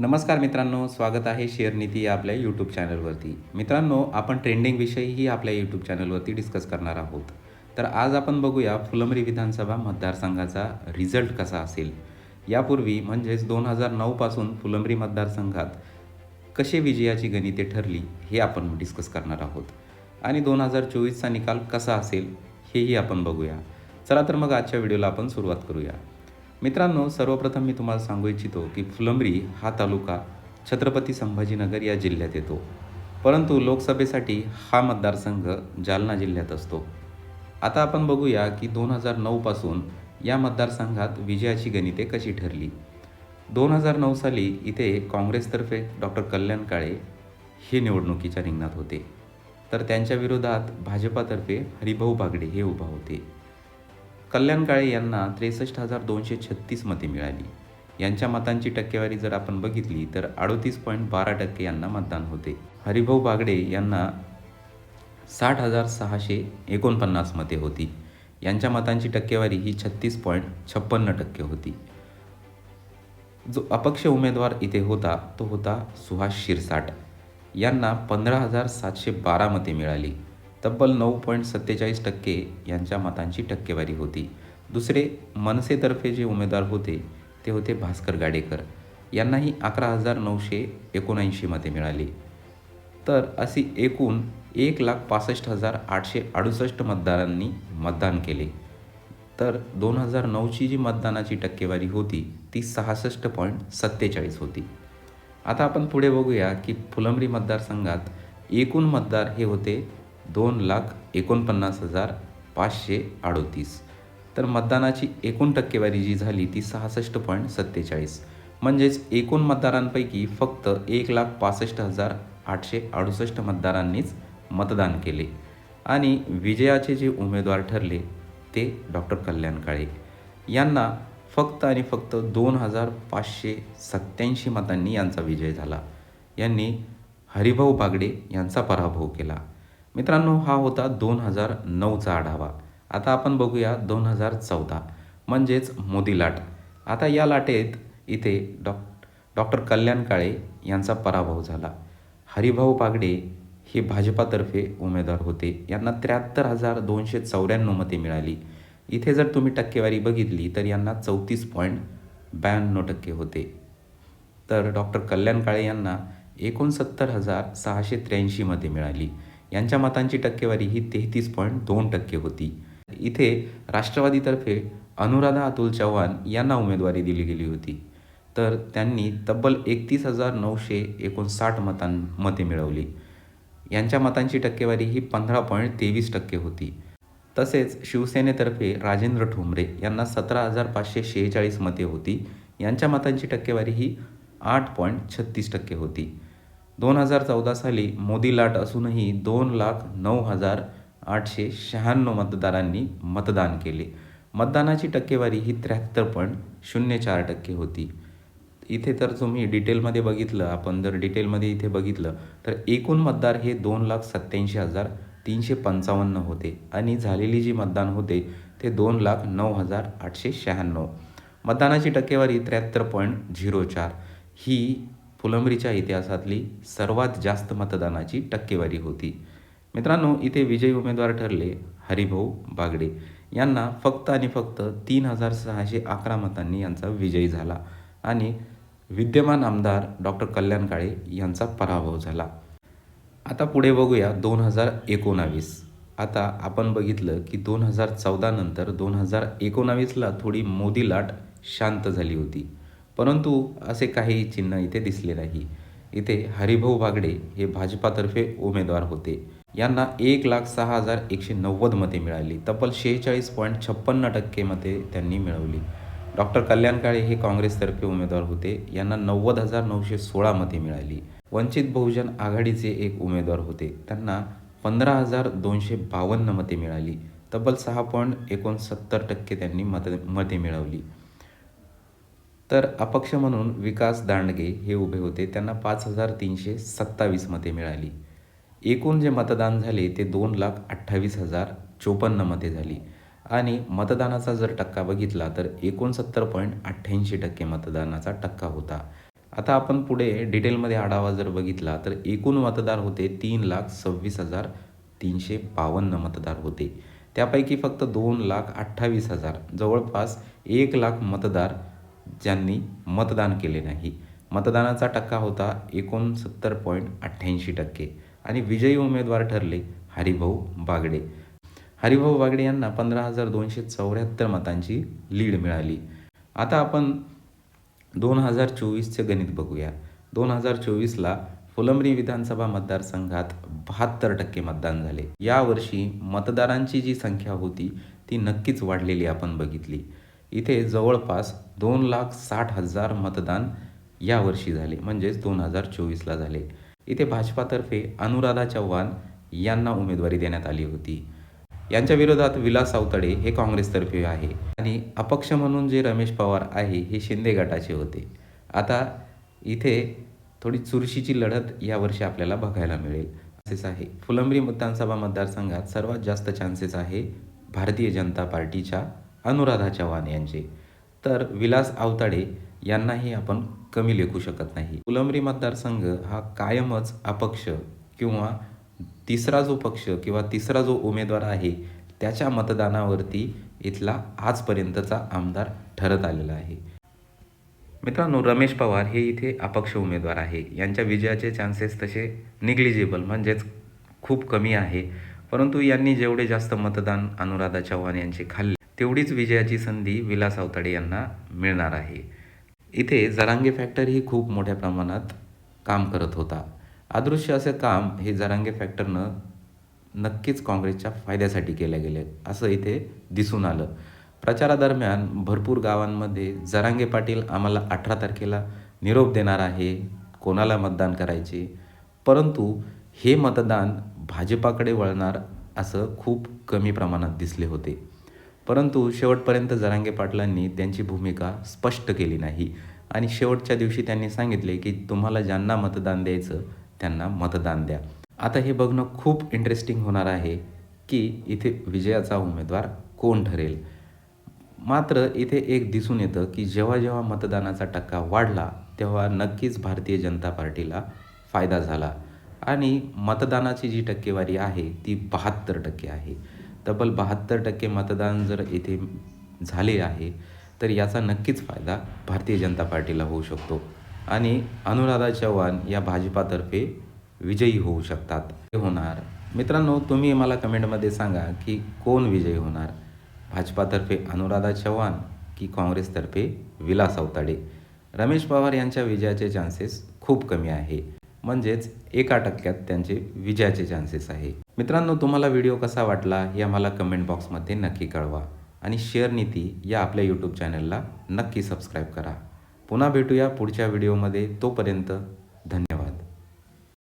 नमस्कार मित्रांनो स्वागत आहे शेअर नीती या आपल्या यूट्यूब चॅनलवरती. मित्रांनो आपण ट्रेंडिंगविषयीही आपल्या यूट्यूब चॅनलवरती डिस्कस करणार आहोत. तर आज आपण बघूया फुलंबरी विधानसभा मतदारसंघाचा रिझल्ट कसा असेल. यापूर्वी म्हणजेच दोन हजार नऊपासून फुलंबरी मतदारसंघात कसे विजयाची गणिते ठरली हे आपण डिस्कस करणार आहोत. आणि दोन हजार चोवीसचा निकाल कसा असेल हेही आपण बघूया. चला तर मग आजच्या व्हिडिओला आपण सुरुवात करूया. मित्रांनो सर्वप्रथम मी तुम्हाला सांगू इच्छितो की फुलंब्री हा तालुका छत्रपती संभाजीनगर या जिल्ह्यात येतो. परंतु लोकसभेसाठी हा मतदारसंघ जालना जिल्ह्यात असतो. आता आपण बघूया की दोन हजार नऊपासून या मतदारसंघात विजयाची गणिते कशी ठरली. दोन हजार नऊ साली इथे काँग्रेसतर्फे डॉक्टर कल्याण काळे हे निवडणुकीच्या रिंगणात होते. तर त्यांच्या विरोधात भाजपातर्फे हरिभाऊ बागडे हे उभा होते. कल्याण काळे यांना त्रेसष्ट हजार दोनशे छत्तीस मते मिळाली. यांच्या मतांची टक्केवारी जर आपण बघितली तर अडोतीस पॉईंट बारा टक्के यांना मतदान होते. हरिभाऊ बागडे यांना साठ हजार सहाशे एकोणपन्नास मते होती. यांच्या मतांची टक्केवारी ही छत्तीस पॉईंट छप्पन्न टक्के होती. जो अपक्ष उमेदवार इथे होता तो होता सुहास शिरसाट. यांना पंधरा हजार सातशे बारा मते मिळाली. तब्बल नऊ पॉईंट सत्तेचाळीस टक्के यांच्या मतांची टक्केवारी होती. दुसरे मनसेतर्फे जे उमेदवार होते ते होते भास्कर गाडेकर. यांनाही अकरा हजार नऊशे एकोणऐंशी मते मिळाली. तर अशी एकूण एक लाख पासष्ट हजार आठशे अडुसष्ट मतदारांनी मतदान केले. तर दोन हजार नऊची जी मतदानाची टक्केवारी होती ती सहासष्ट पॉईंट सत्तेचाळीस होती. आता आपण पुढे बघूया की फुलंब्री मतदारसंघात एकूण मतदार हे होते दोन लाख एकोणपन्नास हजार पाचशे अडोतीस. तर मतदानाची एकूण टक्केवारी जी झाली ती सहासष्ट पॉईंट सत्तेचाळीस. म्हणजेच एकूण मतदारांपैकी फक्त एक लाख पासष्ट हजार आठशे अडुसष्ट मतदारांनीच मतदान केले. आणि विजयाचे जे उमेदवार ठरले ते डॉक्टर कल्याण काळे. यांना फक्त आणि फक्त दोन हजार पाचशे सत्याऐंशी मतांनी यांचा विजय झाला. यांनी हरिभाऊ बागडे यांचा पराभव केला. मित्रांनो हा होता दोन हजार नऊचा आढावा. आता आपण बघूया दोन हजार चौदा म्हणजेच मोदी लाट. आता या लाटेत इथे डॉ डॉक्टर कल्याण काळे यांचा पराभव झाला. हरिभाऊ बागडे हे भाजपातर्फे उमेदवार होते. यांना त्र्याहत्तर हजार दोनशे चौऱ्याण्णव मते मिळाली. इथे जर तुम्ही टक्केवारी बघितली तर यांना चौतीस पॉईंट ब्याण्णव टक्के होते. तर डॉक्टर कल्याण काळे यांना एकोणसत्तर हजार सहाशे त्र्याऐंशी मते मिळाली. यांच्या मतांची टक्केवारी ही तेहतीस पॉईंट दोन टक्के होती. इथे राष्ट्रवादीतर्फे अनुराधा अतुल चव्हाण यांना उमेदवारी दिली गेली होती. तर त्यांनी तब्बल एकतीस हजार नऊशे एकोणसाठ मतां मते मिळवली. यांच्या मतांची टक्केवारी ही पंधरा पॉईंट तेवीस टक्के होती. तसेच शिवसेनेतर्फे राजेंद्र ठोंबरे यांना सतरा हजार पाचशे शेहेचाळीस मते होती. यांच्या मतांची टक्केवारी ही आठ पॉईंट छत्तीस टक्के होती. दोन हजार चौदा साली मोदी लाट असूनही दोन लाख नऊ हजार आठशे शहाण्णव मतदारांनी मतदान केले. मतदानाची टक्केवारी ही त्र्याहत्तर पॉईंट शून्य चार टक्के होती. इथे तर तुम्ही डिटेलमध्ये बघितलं आपण जर डिटेलमध्ये इथे बघितलं तर एकूण मतदार हे दोन लाख सत्त्याऐंशी हजार तीनशे पंचावन्न होते आणि झालेली जी मतदान होते ते दोन लाख नऊ हजार आठशे शहाण्णव. मतदानाची टक्केवारी त्र्याहत्तर पॉईंट झिरो चार. ही फुलंब्रीच्या इतिहासातली सर्वात जास्त मतदानाची टक्केवारी होती. मित्रांनो इथे विजयी उमेदवार ठरले हरिभाऊ बागडे. यांना फक्त आणि फक्त तीन हजार सहाशे अकरा मतांनी यांचा विजयी झाला आणि विद्यमान आमदार डॉक्टर कल्याण काळे यांचा पराभव झाला. आता पुढे बघूया दोन हजार एकोणावीस. आता आपण बघितलं की दोन हजार चौदानंतर दोन हजार एकोणावीसला थोडी मोदी लाट शांत झाली होती. परंतु असे काही चिन्ह इथे दिसले नाही. इथे हरिभाऊ बागडे हे भाजपातर्फे उमेदवार होते. यांना एक लाख सहा हजार एकशे नव्वद मते मिळाली. तब्बल शेहेचाळीस पॉईंट छप्पन्न टक्के मते त्यांनी मिळवली. डॉक्टर कल्याण काळे हे काँग्रेसतर्फे उमेदवार होते. यांना नव्वद हजार नऊशे सोळा मते मिळाली. वंचित बहुजन आघाडीचे एक उमेदवार होते. त्यांना पंधरा हजार दोनशे बावन्न मते मिळाली. तब्बल सहा पॉईंट एकोणसत्तर टक्के त्यांनी मत मते मिळवली. तर अपक्ष म्हणून विकास दांडगे हे उभे होते. त्यांना पाच हजार तीनशे सत्तावीस मते मिळाली. एकूण जे मतदान झाले ते दोन लाख अठ्ठावीस हजार चोपन्न मते झाली. आणि मतदानाचा जर टक्का बघितला तर एकोणसत्तर पॉईंट अठ्ठ्याऐंशी टक्के मतदानाचा टक्का होता. आता आपण पुढे डिटेलमध्ये आढावा जर बघितला तर एकूण मतदार होते तीन लाख सव्वीस हजार तीनशे बावन्न मतदार होते. त्यापैकी फक्त दोन लाख अठ्ठावीस हजार जवळपास एक लाख मतदार ज्यांनी मतदान केले नाही. मतदानाचा टक्का होता एकोणसत्तर पॉईंट अठ्ठ्याऐंशी टक्के आणि विजयी उमेदवार ठरले हरिभाऊ बागडे. हरिभाऊ बागडे यांना पंधरा हजार दोनशे चौऱ्याहत्तर मतांची लीड मिळाली. आता आपण दोन हजार चोवीसचे गणित बघूया. दोन हजार चोवीसला फुलंब्री विधानसभा मतदारसंघात बहात्तर टक्के मतदान झाले. यावर्षी मतदारांची जी संख्या होती ती नक्कीच वाढलेली आपण बघितली. इथे जवळपास दोन लाख साठ हजार मतदान यावर्षी झाले म्हणजेच दोन हजार चोवीसला झाले. इथे भाजपातर्फे अनुराधा चव्हाण यांना उमेदवारी देण्यात आली होती. यांच्या विरोधात विलास सावतडे हे काँग्रेसतर्फे आहे आणि अपक्ष म्हणून जे रमेश पवार आहे हे शिंदे गटाचे होते. आता इथे थोडी चुरशीची लढत यावर्षी आपल्याला बघायला मिळेल. असेच आहे. फुलंब्री विधानसभा मतदारसंघात सर्वात जास्त चान्सेस आहे भारतीय जनता पार्टीच्या अनुराधा चव्हाण यांचे. तर विलास आवताडे यांनाही आपण कमी लेखू शकत नाही. फुलंब्री मतदारसंघ हा कायमच अपक्ष किंवा तिसरा जो पक्ष किंवा तिसरा जो उमेदवार आहे त्याच्या मतदानावरती इथला आजपर्यंतचा आमदार ठरत आलेला आहे. मित्रांनो रमेश पवार हे इथे अपक्ष उमेदवार आहे. यांच्या विजयाचे चान्सेस तसे निग्लिजिबल म्हणजेच खूप कमी आहे. परंतु यांनी जेवढे जास्त मतदान अनुराधा चव्हाण यांचे खाल्ले तेवढीच विजयाची संधी विलास अवताडे यांना मिळणार आहे. इथे जरांगे फॅक्टर ही खूप मोठ्या प्रमाणात काम करत होता. अदृश्य असे काम हे जरांगे फॅक्टरनं नक्कीच काँग्रेसच्या फायद्यासाठी केले गेले असं इथे दिसून आलं. प्रचारादरम्यान भरपूर गावांमध्ये जरांगे पाटील आम्हाला अठरा तारखेला निरोप देणार आहे कोणाला मतदान करायचे? परंतु हे मतदान भाजपाकडे वळणार असं खूप कमी प्रमाणात दिसले होते. परंतु शेवटपर्यंत जरांगे पाटलांनी त्यांची भूमिका स्पष्ट केली नाही. आणि शेवटच्या दिवशी त्यांनी सांगितले की तुम्हाला ज्यांना मतदान द्यायचं त्यांना मतदान द्या. आता हे बघणं खूप इंटरेस्टिंग होणार आहे की इथे विजयाचा उमेदवार कोण ठरेल? मात्र इथे एक दिसून येतं की जेव्हा जेव्हा मतदानाचा टक्का वाढला तेव्हा नक्कीच भारतीय जनता पार्टीला फायदा झाला. आणि मतदानाची जी टक्केवारी आहे ती बहात्तर टक्के आहे. तब्बल बहात्तर टक्के मतदान जर इथे झाले आहे तर याचा नक्कीच फायदा भारतीय जनता पार्टीला होऊ शकतो. आणि अनुराधा चव्हाण या भाजपातर्फे विजयी होऊ शकतात. हे होणार. मित्रांनो तुम्ही मला कमेंटमध्ये सांगा की कोण विजयी होणार? भाजपातर्फे अनुराधा चव्हाण की काँग्रेसतर्फे विलास अवताडे? रमेश पवार यांच्या विजयाचे चान्सेस खूप कमी आहे. म्हणजेच एका टक्क्यात त्यांचे विजयाचे चान्सेस आहे. मित्रांनो तुम्हाला व्हिडिओ कसा वाटला हे आम्हाला कमेंट बॉक्समध्ये नक्की कळवा. आणि शेअर नीती या आपल्या यूट्यूब चॅनलला नक्की सबस्क्राईब करा. पुन्हा भेटूया पुढच्या व्हिडिओमध्ये तोपर्यंत धन्यवाद.